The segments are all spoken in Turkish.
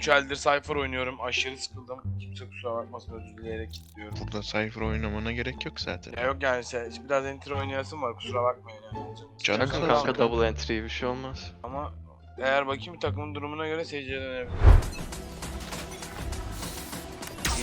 3 eldir Cypher oynuyorum. Aşırı sıkıldım. Kimse kusura bakmasın özür dileyerek kilitliyorum. Burada Cypher oynamana gerek yok zaten. Ya yok yani sen, biraz enter oynayasın var kusura bakmayın yani. Canım kanka olsun. double entry bir şey olmaz. Ama eğer bakayım takımın durumuna göre SC'ye dönebilir.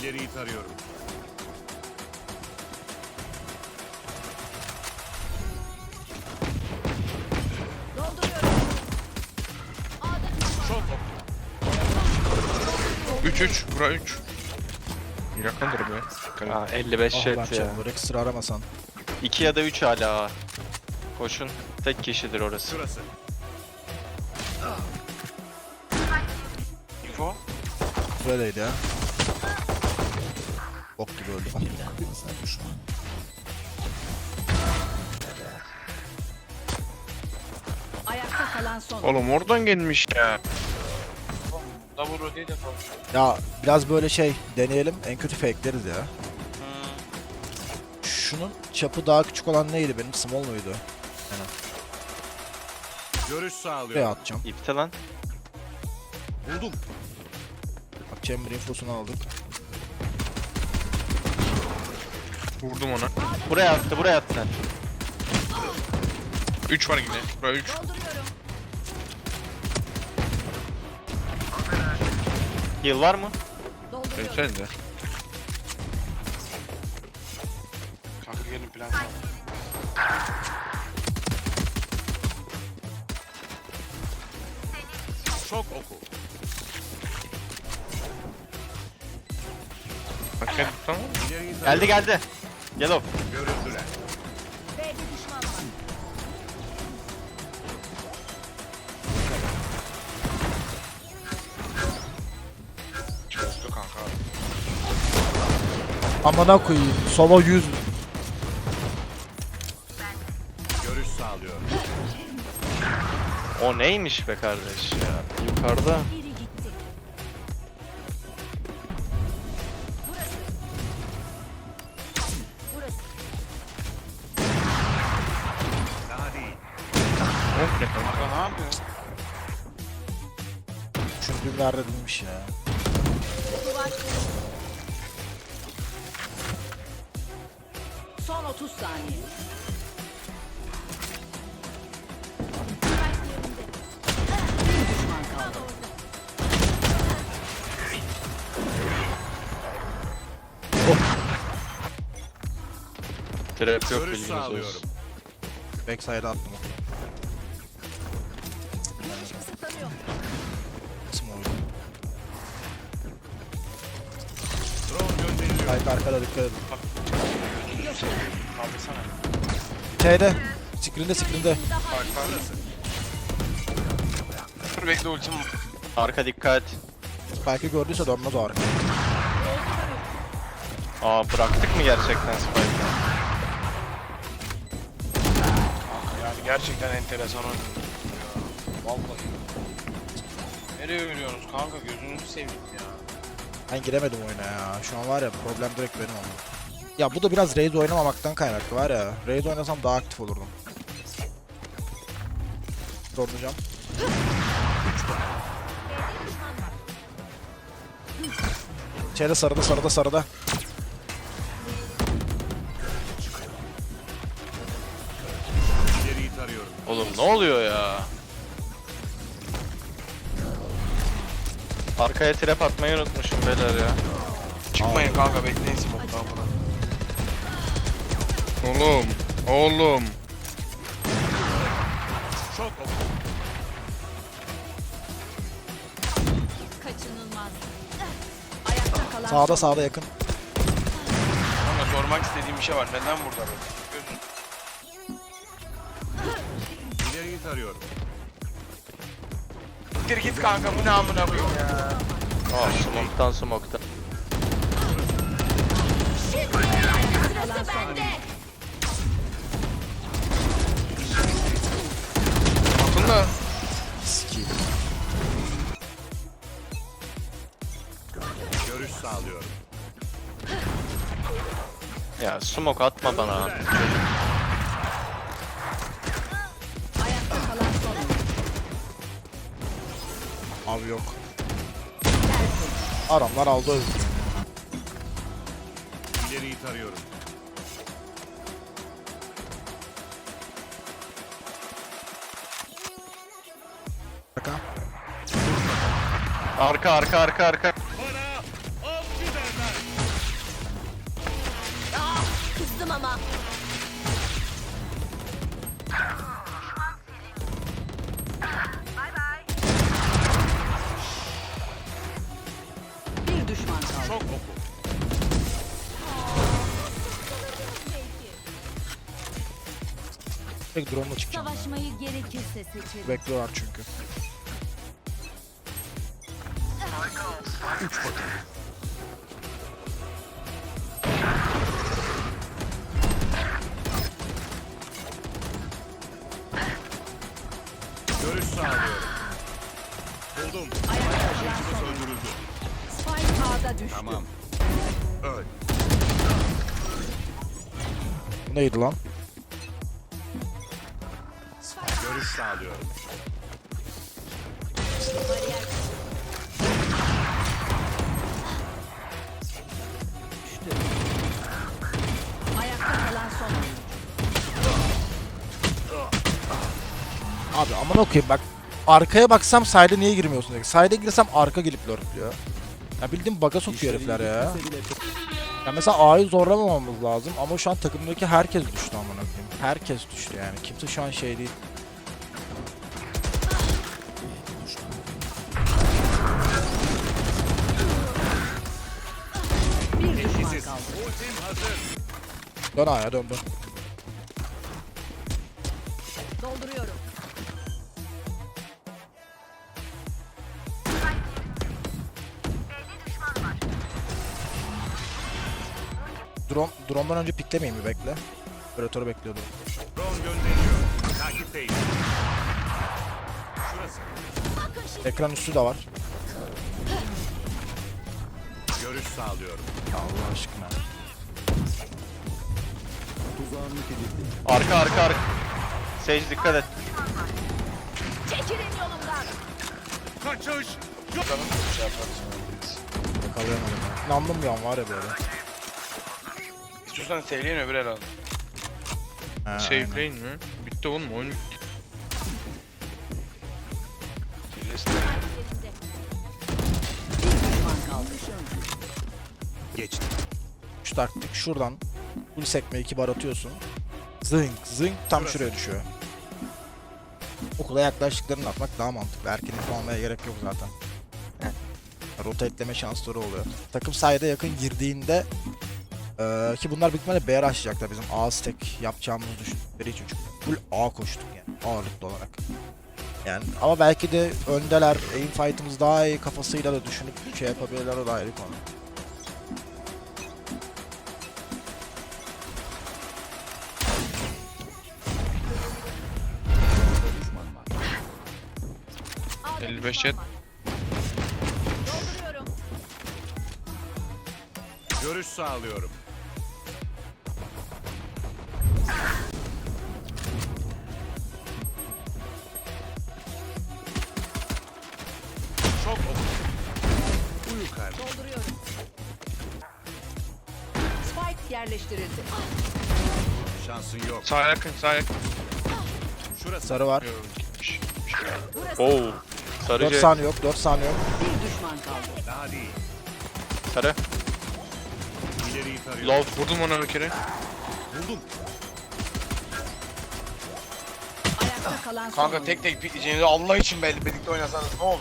İleriyi tarıyorum. 3-3. Bura 3. Yakındır be. Dikkat et. Ha 55 Ah jet lan ya. Chamber ekstra aramasan. 2 ya da 3 hala. Koşun. Tek kişidir orası. Şurası. Info. Böyleydi ya. Bok gibi öldü. Ayakta kalan son. Oğlum oradan gelmiş ya. Double rotate yapalım. Ya biraz böyle şey deneyelim. En kötü fakeleriz ya. Hmm. Şunun çapı daha küçük olan neydi benim? Small muydu? Görüş Buraya sağlıyorum. atacağım. İpte lan. Buldum. Bak Chamber infosunu aldık. Vurdum ona. Buraya attı buraya attı. 3 var yine. Bura 3. Heal var mı? Sen de. Kanka gelin plan sağ. Çok oku. Bak gel tamam. Geldi geldi. Yellow. Görüldüler. Çözdü Amına koyayım. Solo 100. Görüş sağlıyorum. O neymiş be kardeş ya. Yukarıda. Kanka. Ne yapıyorsun? Düşündüğüm nerede değilmiş ya. Son 30 saniye. Bir düşman kaldı. Trap yok Görüş bilginiz sağlıyorum. olsun. Backside'a attım o. Small. Drone gönderiliyor. Kayıt arkada dikkat edin. Kaldırsana. Şeyde. Screen'de screen'de. Dur bekle ultim. Arka dikkat. Belki gördüyse dönmez o arka. Aa bıraktık mı gerçekten Spike'ı? Yani gerçekten enteresan oyun. Vallahi. Nereye veriyorsunuz kanka gözünüzü seveyim ya. Ben giremedim oyuna ya. Şu an var ya problem direkt benim oldu. Ya bu da biraz Raze oynamamaktan kaynaklı var ya. Raze oynasam daha aktif olurdum. Zorlayacağım. İçeride sarıda sarıda sarıda. Oğlum ne oluyor ya? Arkaya trap atmayı unutmuşum beyler ya. Çıkmayın kanka bekleyin falan. Oğlum. Oğlum. Çok. Kaçınılmaz. Ayakta kalan Sağda sağda yakın. Kanka sormak istediğim bir şey var. Neden burada böyle? Gözün. İleriyi tarıyorum. Siktir git kanka bu ne amına koyayım ya. Aa smoke'tan smoke'tan. Sağlıyorum. Ya smoke atma bana. Ayakta kalan son. Abi yok. Adamlar aldı öldü. İleriyi tarıyorum. Arka. Arka arka arka Kızdım ama. Bir düşman kaldı. Çok oku. Tek drone'la çıkacağım. Savaşmayı gerekirse seçerim. Bekliyorlar çünkü. Görüş sağlıyorum. Buldum. Ayakta kalan son. Öldürüldü. Spike A'da düştü. Tamam. Öl. Bu neydi lan? Görüş sağlıyorum. Ayakta Abi aman okuyayım bak. Arkaya baksam side'e niye girmiyorsun diye. Side'e girsem arka gelip lurkluyor. Ya bildiğin baga sokuyor herifler ya. Ya mesela A'yı zorlamamamız lazım ama şu an takımdaki herkes düştü aman okuyayım. Herkes düştü yani. Kimse şu an şey değil. Dön A'ya dön dön. Drone, drone'dan önce piklemeyin bir bekle. Operatörü bekliyordum. Drone gönderiyor. Takipteyim. Şurası. Ekran üstü de var. Görüş sağlıyorum. Allah aşkına. Arka arka arka. Sage dikkat et. Çekilin yolumdan. Kaçış. Bakalım şey yaparız. Yakalayamadım. ya. İnandım bir an var ya böyle. İstiyorsan sevleyin öbür el al. Ha. Save'leyin mi? Bitti oğlum oyun bitti. Geçti. Şu taktik şuradan full sekme iki bar atıyorsun. Zınk zınk tam Burası. şuraya düşüyor. Okula yaklaştıklarını atmak daha mantıklı. Erken info almaya gerek yok zaten. Rotate'leme şansları oluyor. Takım sayede yakın girdiğinde eee, ki bunlar büyük ihtimalle B açacaklar bizim A stack yapacağımızı düşündükleri için çünkü full A koştuk yani ağırlıklı olarak. Yani ama belki de öndeler aim fight'ımız daha iyi kafasıyla da düşünüp şey yapabilirler o da ayrı konu. A'da 55 düşman jet. Görüş sağlıyorum. Dolduruyorum. Spike yerleştirildi. Şansın yok. Sağ yakın sağ yakın. Şurası. Sarı var. Oo. 4 Sarıcı. saniye yok 4 saniye yok. bir düşman kaldı. Daha değil. Sarı. İleriyi tarıyorum. Love vurdum ona bir kere. Buldum. Ayakta kalan son Kanka oyuncu. tek tek pikleyeceğinizi Allah için belli birlikte oynasanız ne olur.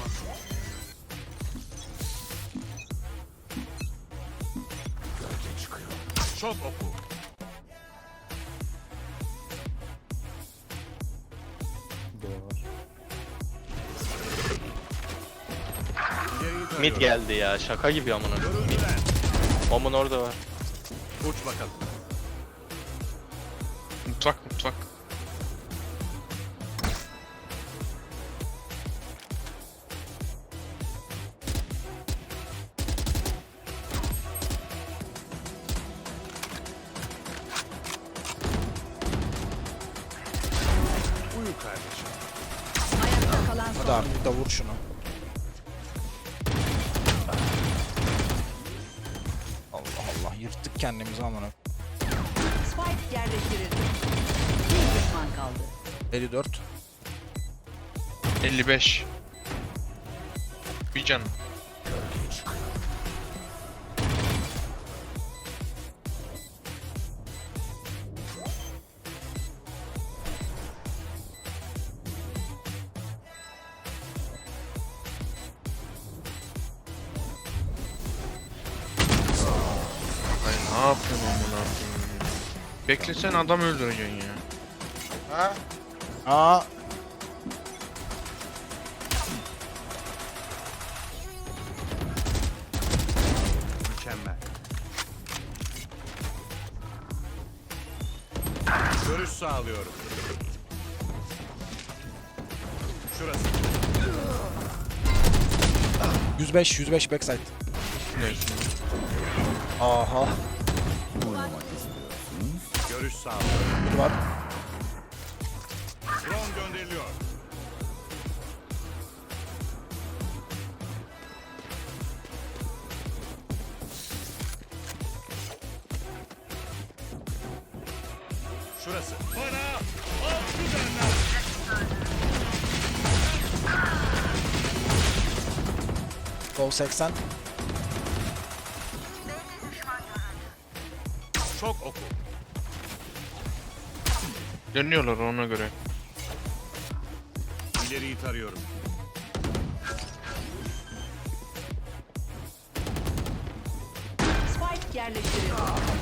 Çok oku. Mid geldi ya. Şaka gibi amına. Görüldüler. Omun orada var. Uç bakalım. Mutfak mutfak. da vur şunu. Allah Allah yırttık kendimizi amına. Spike yerleştirildi. Bir düşman kaldı. 54. 55. Bir canım. Ne yapıyorsun amına koyayım? Beklesen adam öldüreceksin ya. Ha? Aa Mükemmel. Görüş sağlıyorum. Şurası. 105 105 backside. Neyse. Aha. Biri var. Drone gönderiliyor. Şurası. Bana avcı derler. Gol 80. Çok oku. Dönüyorlar ona göre. İleriyi tarıyorum. Spike yerleştirildi.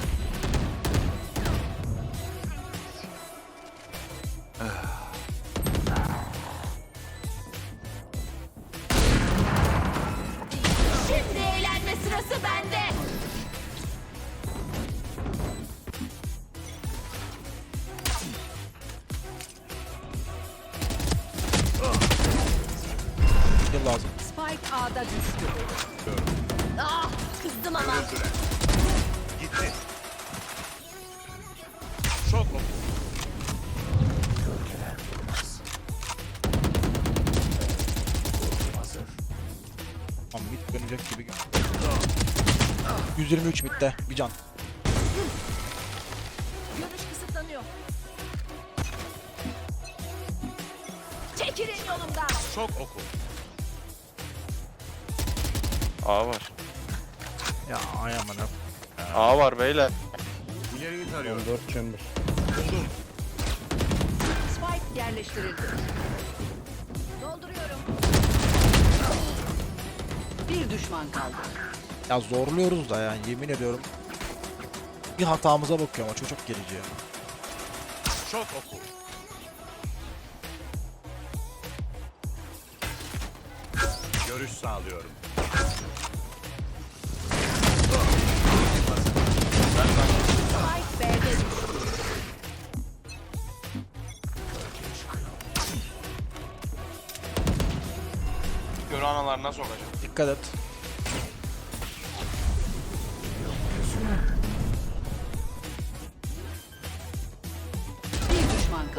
123 midde. Bir can. Görüş kısıtlanıyor. Çekilin yolumdan. Çok oku. A var. Ya ay amına. A var beyler. İleriyi tarıyorum. 14 chamber. Buldum. Spike yerleştirildi. Dolduruyorum. Bir düşman kaldı. Ya zorluyoruz da yani yemin ediyorum. Bir hatamıza bakıyor ama çok çok gerici ya. Çok oku. Görüş sağlıyorum. Spike B'de düştü. Göre analar nasıl olacak? Dikkat et.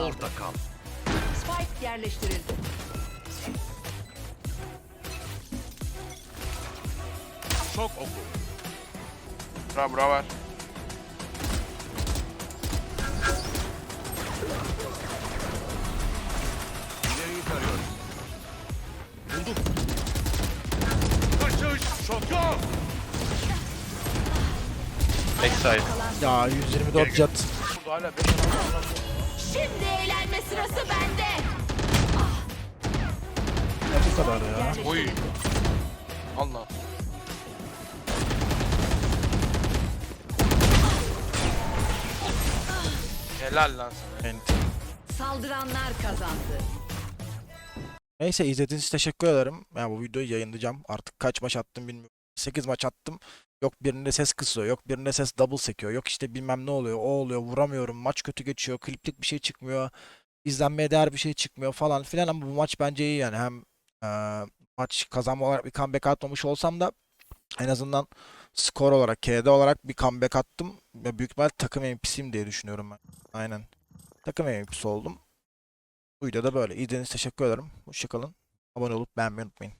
Orta kal. Spike yerleştirildi. Çok oku. Bura bura var. İleriyi tarıyorum. Buldum. Kaçış. Çok yok. Backside. Ya 124 jet. Burada hala 5 adam. Şimdi eğlenme sırası bende. Ya bu kadar ya. Oy. Allah. Helal lan sana. Saldıranlar kazandı. Neyse izlediğiniz için teşekkür ederim. Yani bu videoyu yayınlayacağım. Artık kaç maç attım bilmiyorum. 8 maç attım. Yok birinde ses kısıyor, yok birinde ses double sekiyor, yok işte bilmem ne oluyor, o oluyor, vuramıyorum, maç kötü geçiyor, kliplik bir şey çıkmıyor, izlenmeye değer bir şey çıkmıyor falan filan ama bu maç bence iyi yani hem eee, maç kazanma olarak bir comeback atmamış olsam da en azından skor olarak, KD olarak bir comeback attım ve büyük ihtimal takım MVP'siyim diye düşünüyorum ben. Aynen. Takım MVP'si oldum. Bu videoda böyle. İzlediğiniz teşekkür ederim. Hoşçakalın. Abone olup beğenmeyi unutmayın.